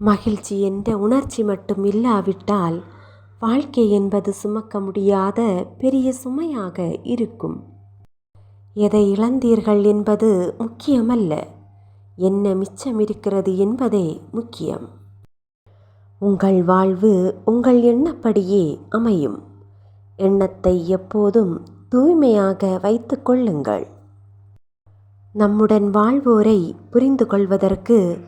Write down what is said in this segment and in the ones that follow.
மகிழ்ச்சி என்ற உணர்ச்சி மட்டும் இல்லாவிட்டால் வாழ்க்கை என்பது சுமக்க முடியாத பெரிய சுமையாக இருக்கும். எதை இழந்தீர்கள் என்பது முக்கியமல்ல. என்ன மிச்சம் இருக்கிறது என்பதே முக்கியம். உங்கள் வாழ்வு உங்கள் எண்ணப்படியே அமையும். எண்ணத்தை எப்போதும் தூய்மையாக வைத்து கொள்ளுங்கள். நம்முடன் வாழ்வோரை புரிந்து கொள்வதற்கு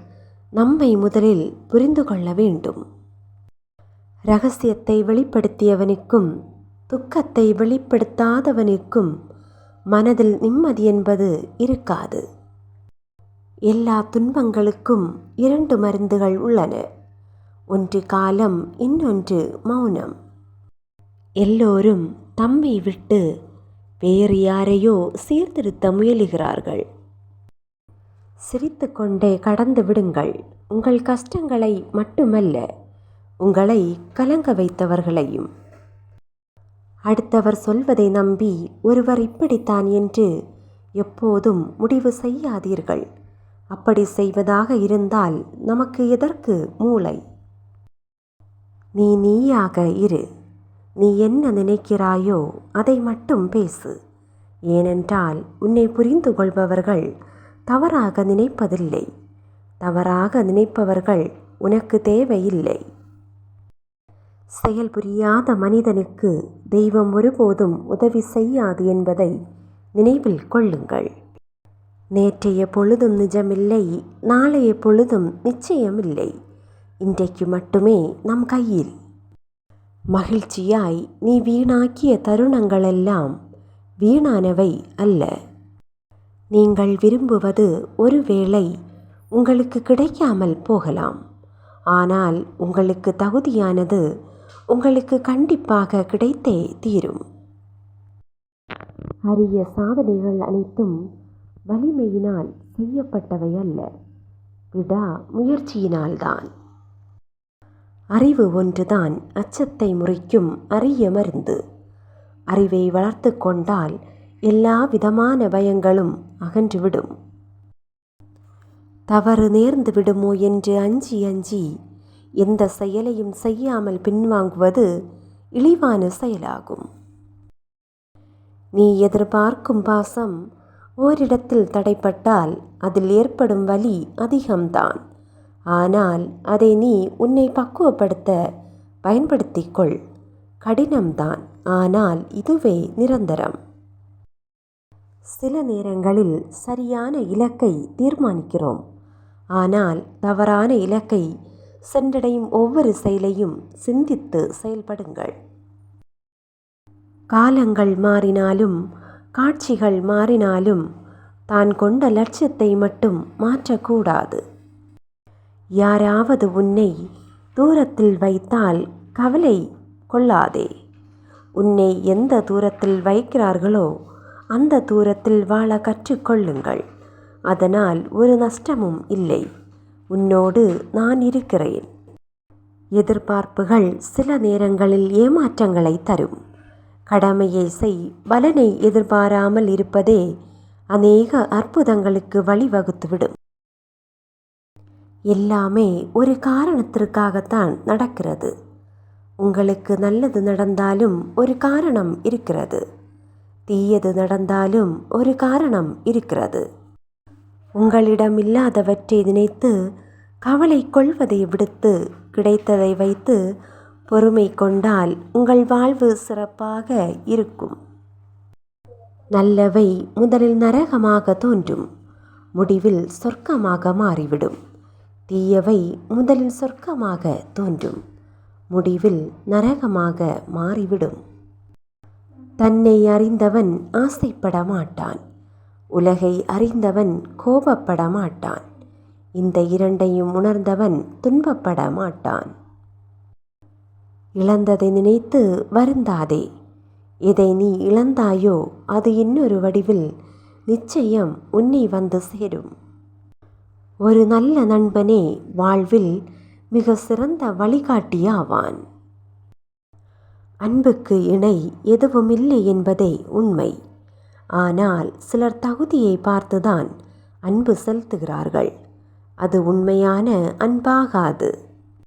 நம்மை முதலில் புரிந்து கொள்ள வேண்டும். ரகசியத்தை வெளிப்படுத்தியவனுக்கும் துக்கத்தை வெளிப்படுத்தாதவனுக்கும் மனதில் நிம்மதி என்பது இருக்காது. எல்லா துன்பங்களுக்கும் இரண்டு மருந்துகள் உள்ளன. ஒன்று காலம் இன்னொன்று மௌனம். எல்லோரும் தம்மை விட்டு வேறு யாரையோ சீர்திருத்த முயலுகிறார்கள். சிரித்துக்கொண்டே கடந்து விடுங்கள். உங்கள் கஷ்டங்களை மட்டுமல்ல உங்களை கலங்க வைத்தவர்களையும். அடுத்தவர் சொல்வதை நம்பி ஒருவர் இப்படித்தான் என்று எப்போதும் முடிவு செய்யாதீர்கள். அப்படி செய்வதாக இருந்தால் நமக்கு எதற்கு மூளை? நீ நீயாக இரு. நீ என்ன நினைக்கிறாயோ அதை மட்டும் பேசு. ஏனென்றால் உன்னை புரிந்து கொள்பவர்கள் தவறாக நினைப்பதில்லை. தவறாக நினைப்பவர்கள் உனக்கு தேவையில்லை. செயல் புரியாத மனிதனுக்கு தெய்வம் ஒருபோதும் உதவி செய்யாது என்பதை நினைவில் கொள்ளுங்கள். நேற்றைய பொழுதும் நிஜமில்லை நாளைய பொழுதும் நிச்சயமில்லை. இன்றைக்கு மட்டுமே நம் கையில். மகிழ்ச்சியாய் நீ வீணாக்கிய தருணங்களெல்லாம் வீணானவை அல்ல. நீங்கள் விரும்புவது ஒருவேளை உங்களுக்கு கிடைக்காமல் போகலாம். ஆனால் உங்களுக்கு தகுதியானது உங்களுக்கு கண்டிப்பாக கிடைத்தே தீரும். அரிய சாதனைகள் அனைத்தும் வலிமையினால் செய்யப்பட்டவை அல்ல. விடா முயற்சியினால்தான். அறிவு ஒன்றுதான் அச்சத்தை முறிக்கும் அரிய மருந்து. அறிவை வளர்த்து கொண்டால் எல்லா விதமான பயங்களும் அகன்றுவிடும். தவறு நேர்ந்து விடுமோ என்று அஞ்சி அஞ்சி எந்த செயலையும் செய்யாமல் பின்வாங்குவது இழிவான செயலாகும். நீ எதிர்பார்க்கும் பாசம் ஓரிடத்தில் தடைப்பட்டால் அதில் ஏற்படும் வலி அதிகம்தான். ஆனால் அதை நீ உன்னை பக்குவப்படுத்த பயன்படுத்திக்கொள் கடினம்தான். ஆனால் இதுவே நிரந்தரம். சில நேரங்களில் சரியான இலக்கை தீர்மானிக்கிறோம். ஆனால் தவறான இலக்கை சென்றடையும் ஒவ்வொரு செயலையும் சிந்தித்து செயல்படுங்கள். காலங்கள் மாறினாலும் காட்சிகள் மாறினாலும் தான் கொண்ட லட்சியத்தை மட்டும் மாற்றக்கூடாது. யாராவது உன்னை தூரத்தில் வைத்தால் கவலை கொள்ளாதே. உன்னை எந்த தூரத்தில் வைக்கிறார்களோ அந்த தூரத்தில் வாழ கற்றுக்கொள்ளுங்கள். அதனால் ஒரு நஷ்டமும் இல்லை. உன்னோடு நான் இருக்கிறேன். எதிர்பார்ப்புகள் சில நேரங்களில் ஏமாற்றங்களை தரும். கடமையை செய் பலனை எதிர்பாராமல் இருப்பதே அநேக அற்புதங்களுக்கு வழிவகுத்துவிடும். எல்லாமே ஒரு காரணத்திற்காகத்தான் நடக்கிறது. உங்களுக்கு நல்லது நடந்தாலும் ஒரு காரணம் இருக்கிறது. தீயது நடந்தாலும் ஒரு காரணம் இருக்கிறது. உங்களிடம் இல்லாதவற்றை நினைத்து கவலை கொள்வதை விடுத்து கிடைத்ததை வைத்து பொறுமை கொண்டால் உங்கள் வாழ்வு சிறப்பாக இருக்கும். நல்லவை முதலில் நரகமாக தோன்றும் முடிவில் சொர்க்கமாக மாறிவிடும். தீயவை முதலில் சொர்க்கமாக தோன்றும் முடிவில் நரகமாக மாறிவிடும். தன்னை அறிந்தவன் ஆசைப்பட மாட்டான். உலகை அறிந்தவன் கோபப்பட மாட்டான். இந்த இரண்டையும் உணர்ந்தவன் துன்பப்பட மாட்டான். இழந்ததை நினைத்து வருந்தாதே. எதை நீ இழந்தாயோ அது இன்னொரு வடிவில் நிச்சயம் உன்னை வந்து சேரும். ஒரு நல்ல நண்பனே வாழ்வில் மிக சிறந்த வழிகாட்டியாவான். அன்புக்கு இணை எதுவுமில்லை என்பதே உண்மை. ஆனால் சிலர் தகுதியை பார்த்துதான் அன்பு செலுத்துகிறார்கள். அது உண்மையான அன்பாகாது.